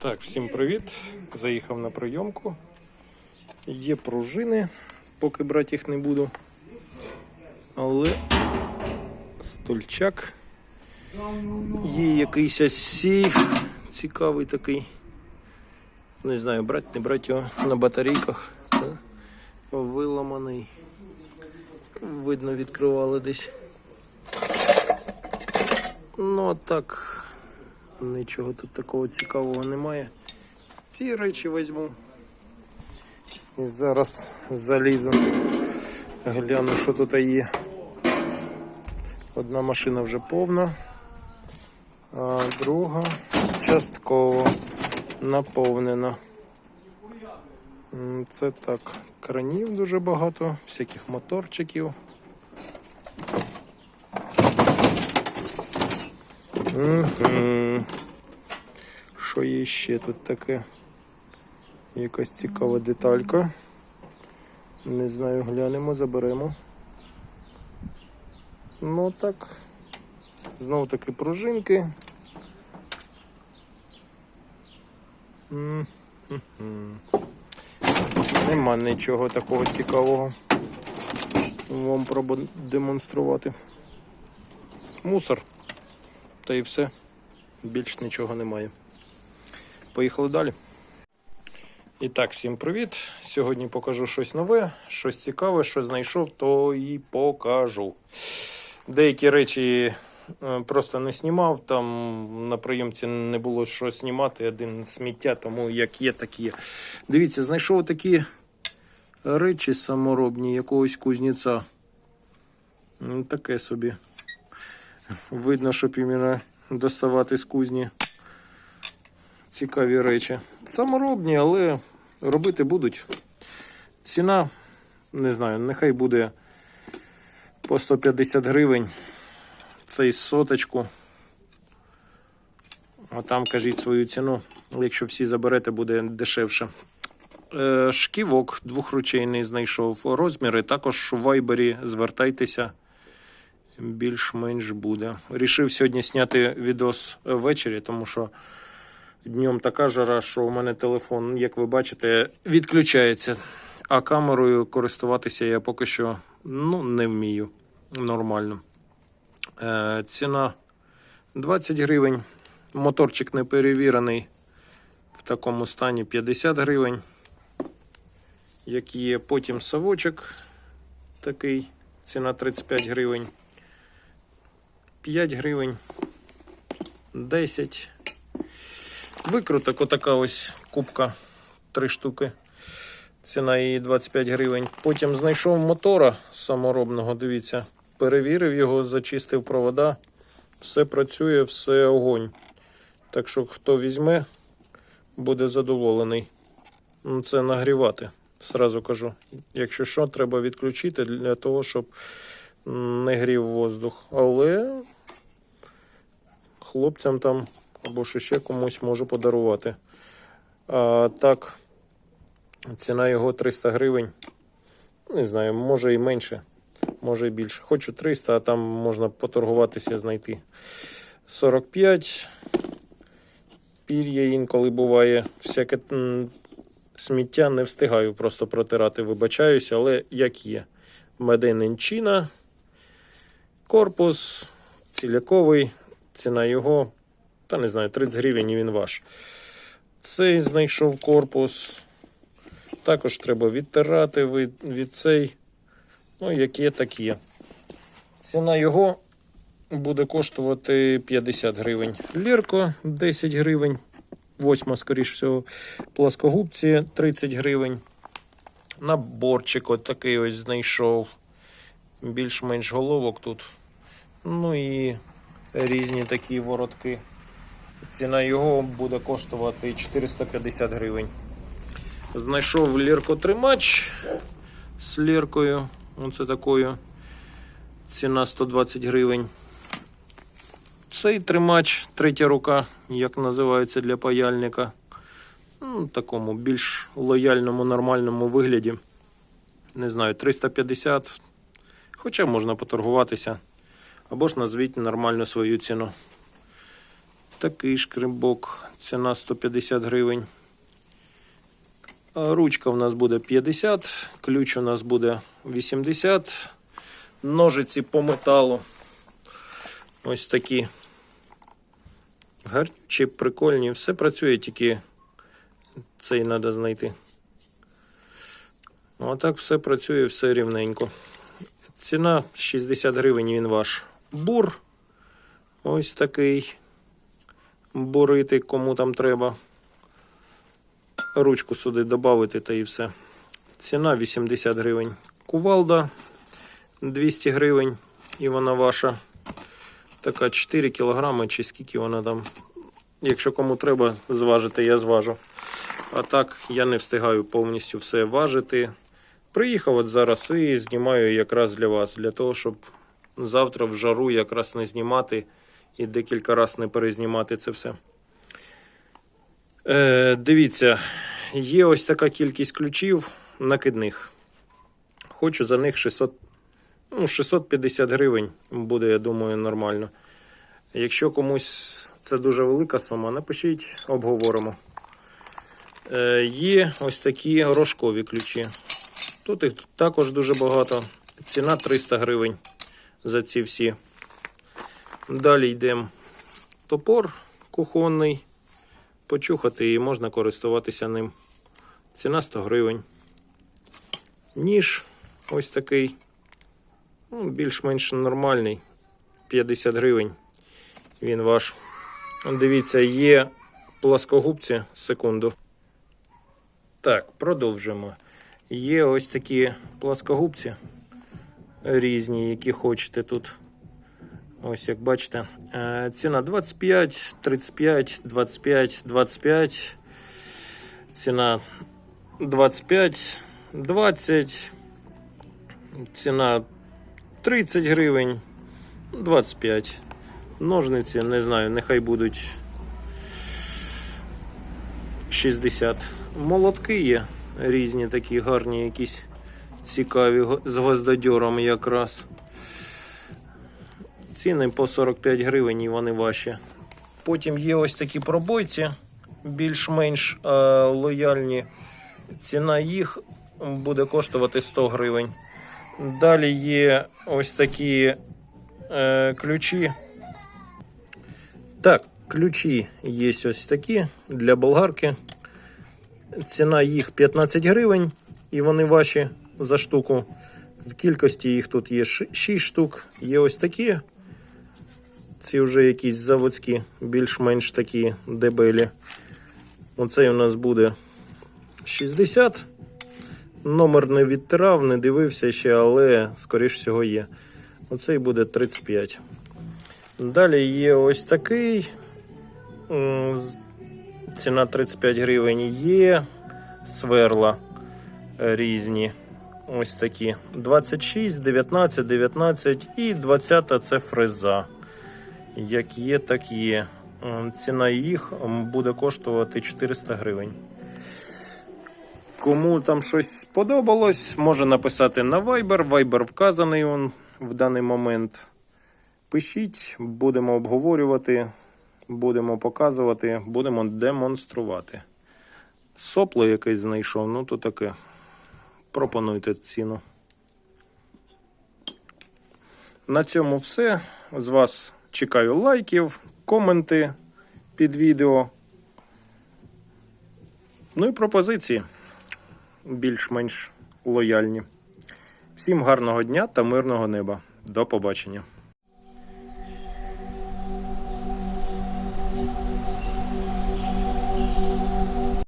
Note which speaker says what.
Speaker 1: Так, всім привіт. Заїхав на прийомку. Є пружини, поки брати їх не буду. Але стульчак. Є якийсь сейф цікавий такий. Не знаю, брати, не брати його на батарейках. Це Виламаний. Видно, відкривали десь. Ну, а так. Нічого тут такого цікавого немає. Ці речі візьму. І зараз залізу. Гляну, що тут є. Одна машина вже повна, а друга частково наповнена. Це так, кранів дуже багато, всяких моторчиків. Що є ще тут таке? Якась цікава деталька. Не знаю, глянемо, заберемо. Ну так. Знову таки пружинки. Нема нічого такого цікавого. Вам продемонструвати. Мусор. Та і все. Більш нічого немає. Поїхали далі. І так, всім привіт. Сьогодні покажу щось нове, щось цікаве, що знайшов, то і покажу. Деякі речі е, просто не знімав, там на прийомці не було що знімати, один сміття, тому як є, так є. Дивіться, знайшов такі речі саморобні якогось кузнеця. Таке собі. Видно, щоб іменно доставати з кузні цікаві речі. Саморобні, але робити будуть. Ціна, не знаю, нехай буде по 150 гривень. Цей соточку. А там кажіть свою ціну. Якщо всі заберете, буде дешевше. Е, Шківок двохручейний знайшов. Розміри також у вайбері. Звертайтеся більш-менш буде. Рішив сьогодні зняти відос ввечері, тому що днем така жара, що у мене телефон, як ви бачите, відключається. А камерою користуватися я поки що ну, не вмію нормально. Е, ціна 20 гривень. Моторчик не перевірений. В такому стані 50 гривень. Як є потім совочок такий, ціна 35 гривень. 5 гривень, 10. Викруток, отака ось кубка, 3 штуки. Ціна її 25 гривень. Потім знайшов мотора саморобного, дивіться, перевірив його, зачистив провода. Все працює, все огонь. Так що, хто візьме, буде задоволений. Ну, Це нагрівати, сразу кажу. Якщо що, треба відключити для того, щоб не грів воздух. Але хлопцям там або ще комусь можу подарувати. А так, ціна його 300 гривень. Не знаю, може і менше, може і більше. Хочу 300, а там можна поторгуватися, знайти. 45. Пір'я інколи буває. Всяке сміття не встигаю просто протирати, вибачаюся, але як є. Медейненчина. Корпус ціляковий, ціна його, та не знаю, 30 гривень і він ваш. Цей знайшов корпус. Також треба відтирати від, від цей. Ну, як є, так є. Ціна його буде коштувати 50 гривень. Лірко 10 гривень. Восьма, скоріш всього, пласкогубці 30 гривень. Наборчик от такий ось знайшов. Більш-менш головок тут. Ну і різні такі воротки. Ціна його буде коштувати 450 гривень. Знайшов ліркотримач з ліркою. Оце такою. Ціна 120 гривень. Цей тримач, третя рука, як називається для паяльника. Ну, такому більш лояльному, нормальному вигляді. Не знаю, 350. Хоча можна поторгуватися. Або ж назвіть нормальну свою ціну. такий шкребок. Ціна 150 гривень. Ручка у нас буде 50, ключ у нас буде 80. Ножиці по металу. Ось такі. Гарнючі, прикольні. Все працює, тільки цей треба знайти. Ну, а так все працює, все рівненько. Ціна 60 гривень він ваш. Бур. Ось такий. Бурити, кому там треба. Ручку сюди додати та і все. Ціна 80 гривень. Кувалда 200 гривень. І вона ваша. Така 4 кілограми, чи скільки вона там. Якщо кому треба зважити, я зважу. А так я не встигаю повністю все важити. Приїхав от зараз і знімаю якраз для вас, для того, щоб завтра в жару якраз не знімати і декілька разів не перезнімати це все. Е, дивіться, є ось така кількість ключів накидних. Хочу за них 600, ну, 650 гривень буде, я думаю, нормально. Якщо комусь це дуже велика сума, напишіть, обговоримо. Е, є ось такі рожкові ключі. Тут їх також дуже багато. Ціна 300 гривень за ці всі. Далі йдемо топор кухонний. Почухати і можна користуватися ним. Ціна 100 гривень. Ніж ось такий. Ну, більш-менш нормальний. 50 гривень. Він ваш. Дивіться, є плоскогубці. Секунду. Так, продовжимо. Є ось такі плоскогубці різні, які хочете тут. Ось як бачите. Е, Ціна 25, 35, 25, 25. Ціна 25, 20. Ціна 30 гривень, 25. Ножниці, не знаю, нехай будуть 60. Молотки є різні такі гарні, якісь цікаві з гвоздодьором якраз. Ціни по 45 гривень і вони ваші. Потім є ось такі пробойці, більш-менш е, лояльні. Ціна їх буде коштувати 100 гривень. Далі є ось такі е, ключі. Так, ключі є ось такі для болгарки. Ціна їх 15 гривень, і вони ваші за штуку. В кількості їх тут є 6 штук. Є ось такі. Ці вже якісь заводські, більш-менш такі дебелі. Оцей у нас буде 60. Номер не відтирав, не дивився ще, але, скоріш всього, є. Оцей буде 35. Далі є ось такий. Ціна 35 гривень. Є сверла різні. Ось такі. 26, 19, 19 і 20 це фреза. Як є, так є. Ціна їх буде коштувати 400 гривень. Кому там щось сподобалось, може написати на Viber. Viber вказаний он в даний момент. Пишіть, будемо обговорювати, будемо показувати, будемо демонструвати. Сопло якесь знайшов, ну то таке. Пропонуйте ціну. На цьому все. З вас чекаю лайків, коменти під відео. Ну і пропозиції більш-менш лояльні. Всім гарного дня та мирного неба. До побачення.